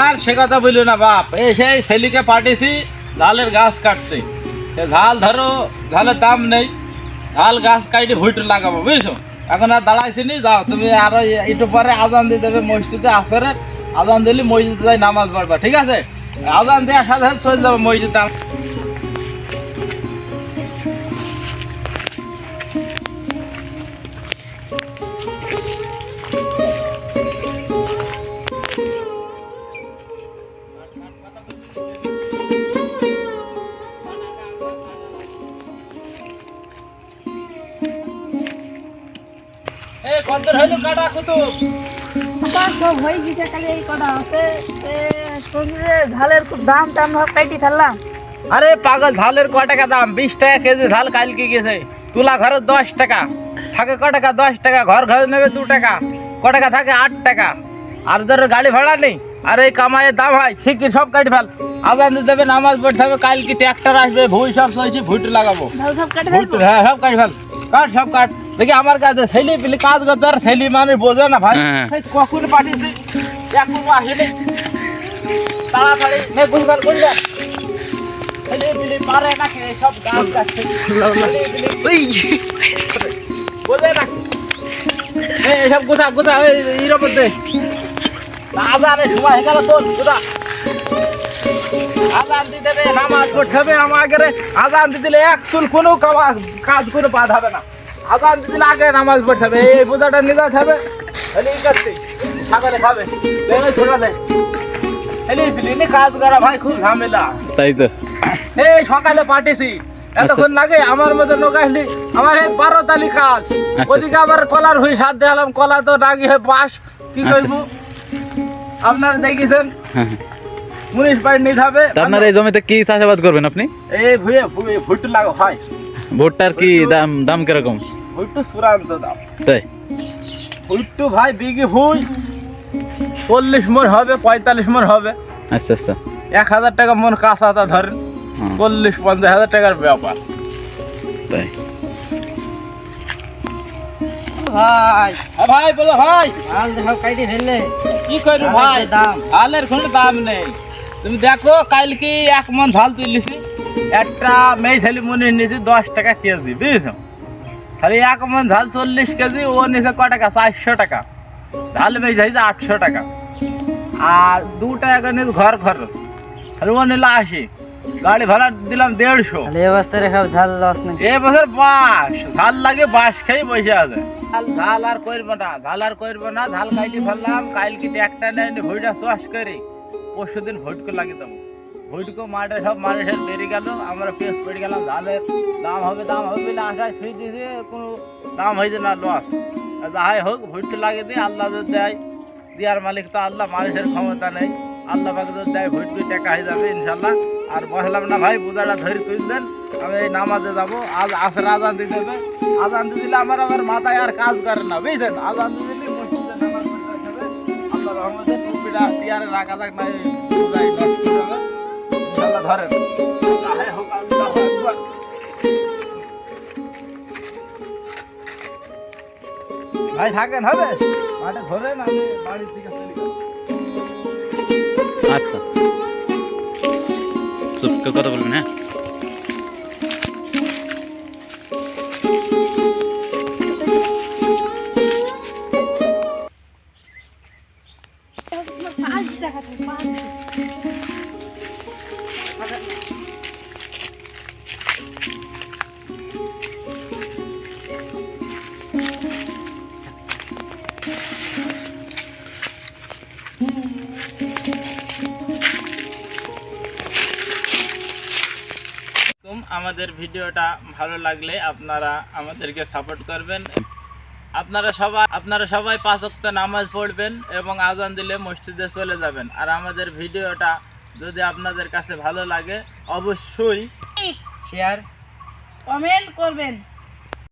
আর সে কথা বলল না বাপ। এই সেই ছেলিকে পাঠিয়েছি, ঝালের গাছ কাটতে। সে ঝাল ধরো, ঝালের দাম নেই। ঝাল, গাছ কাটি, ভুইটু লাগাবো, বুঝছ? এখন আর দাঁড়াইছি নি যাও, তুমি আরও একটু পরে আজান দিয়ে দেবে মসজিদে আসরে আজান দিলে মসজিদে যাই নামাজ পড়বা, ঠিক আছে? আজান দেওয়ার সাথে সাথে চলে যাব মসজিদে এই কত হইল কাটা কুতুব আমার সব হয়ে গেছে খালি এই কটা আছে। এ, শুনছি ঝালের খুব দাম টাম সব কাটি ফেললাম। আরে পাগল ঝালের ক টাকা দাম? বিশ টাকা কেজি ঝাল কালকে গেছে। তুলা ঘরে দশ টাকা থাকে ক টাকা দশ টাকা ঘর ঘরে নেবে দু টাকা ক টাকা থাকে আট টাকা। আর ধর গাড়ি ভাড়া নেই আর এই কামাইয়ের দাম হয় শিগগির সব কাটি ফেল। আজান দিতে হবে নামাজ পড়তে হবে কালকে ট্র্যাক্টর আসবে ভুই সব সইছি ভুইটু লাগাবো। সব কাটি হ্যাঁ সব কাটি ফেল। কাট সব কাট। দেখি আমার কাছে ছেলে পেলে কাজ করতে আর ছেলে মানে বোঝে না ভাই। হ্যাঁ। কখন পাঠিয়েছি এখনও আসেনি। তাড়াতাড়ি নে গুলগাল গুলগাল ছেলে পেলে পারে নাকি সব গাছ কাটছে বোঝে নাকি এই গোছা গোছা এর মধ্যে আজানের সময় হয়ে গেল তোর গোছা আজান দিতে নামাজ পড়তে হবে আমাকে আজান দিতে দিলে এক চুল কোনো কাজ কোনো বাদ হবে না। দিতে দিলে আগে নামাজ পড়তে হবে এই বোঝাটা নিয়ে হবে। করতে সকালে খাবে। ছোটালে কাজ করা ভাই খুব ঝামেলা। তাই তো। এই সকালে পাঠিয়েছি এতক্ষণ লাগে আমার মতো লোক আসলি। আমার এই বারো তালি কাজ। আচ্ছা। ওদিকে আবার কলার হয়ে সাত দেখালাম কলা তো ডাকি হয়ে পাস কি আচ্ছা। করব আপনারা দেখেছেন? হ্যাঁ। মুনিশ পাই নিতে হবে। আপনার এই জমিতে কি চাষাবাদ করবেন আপনি? এই ভুয়ে ভুয়ে ভুট্টু লাগো হয় ভুট্টার কি দাম দাম কীরকম? ভুট্টু চূড়ান্ত দাম। তাই? ভুট্টু ভাই বিঘি ভুই চল্লিশ মন হবে পঁয়তাল্লিশ মন হবে। আচ্ছা আচ্ছা। এক হাজার টাকা মন কাঁচাটা ধরেন হ্যাঁ, চল্লিশ পঞ্চাশ হাজার টাকার ব্যাপার। তাই। ভাই। হ্যাঁ ভাই বলো ভাই। ফেললে। কি করব ভাই? দাম। ঝালের কোনো দাম নেই। তুমি দেখো কালকে এক মন ঝাল তুলিছি। একটা মেয়ে ছেলে মনে নিয়েছি দশ টাকা কেজি বুঝেছ? তাহলে এক মন ঝাল চল্লিশ কেজি ও নিয়েছে ক টাকা? চারশো টাকা। ঝাল মেয়ে চাইছে আটশো টাকা। আর দু টাকা নিয়েছে ঘর খরচ। তাহলে ও নিল আশি। গাড়ি ভাড়া দিলাম দেড়শো। এবছর এবছরে সব ঝাল লস নেই এ বছর বাস। ঝাল লাগে বাস খেয়ে বসে আছে। ঝাল আর করব না ঝাল আর করব না। ঝাল কাইটি ফেললাম কালকে একটা নেই ভুইটা চাষ করি। পরশু দিন ভুটকো লাগিয়ে দেবো। ভুটকো মাঠে সব মানুষের বেরিয়ে গেল, আমরা পেস পড়ে গেলাম ঝালের দাম হবে দাম হবে বলে আশায় ছুঁই দিয়েছে, কোনো দাম হয়েছে না লস যাহাই হোক ভুটকো লাগিয়ে দিয়ে আল্লাহ যদি দেয়, দেওয়ার মালিক তো আল্লাহ, মানুষের ক্ষমতা নেই। আল্লাহ পাকে যদি দেয় ভুটকো টাকা হয়ে যাবে ইনশাল্লাহ আর বসলাম না ভাই বোঝাটা ধরে তুই দেন, আমি এই নামাজে যাব। আজ আসর আজান দিতে হবে। আজান দিলে আমার আবার মাথায় আর কাজ করে না, বুঝছেন? আজান দিলে আল্লাহ রহমতে টুপিটা টিয়ারে রাখা থাক না ইনশাল্লাহ ধরেন। আল্লাহু ভাই থাকেন, হবে? মাঠে ধরেন আমি বাড়ির দিকে চলে আচ্ছা। কথা বলবেন হ্যাঁ? আমাদের ভিডিওটা ভালো লাগলে আপনারা আমাদেরকে সাপোর্ট করবেন। আপনারা সবাই আপনারা সবাই পাঁচ নামাজ পড়বেন এবং আজান দিলে মসজিদে চলে যাবেন। আর আমাদের ভিডিওটা যদি আপনাদের কাছে ভালো লাগে অবশ্যই শেয়ার কমেন্ট করবেন।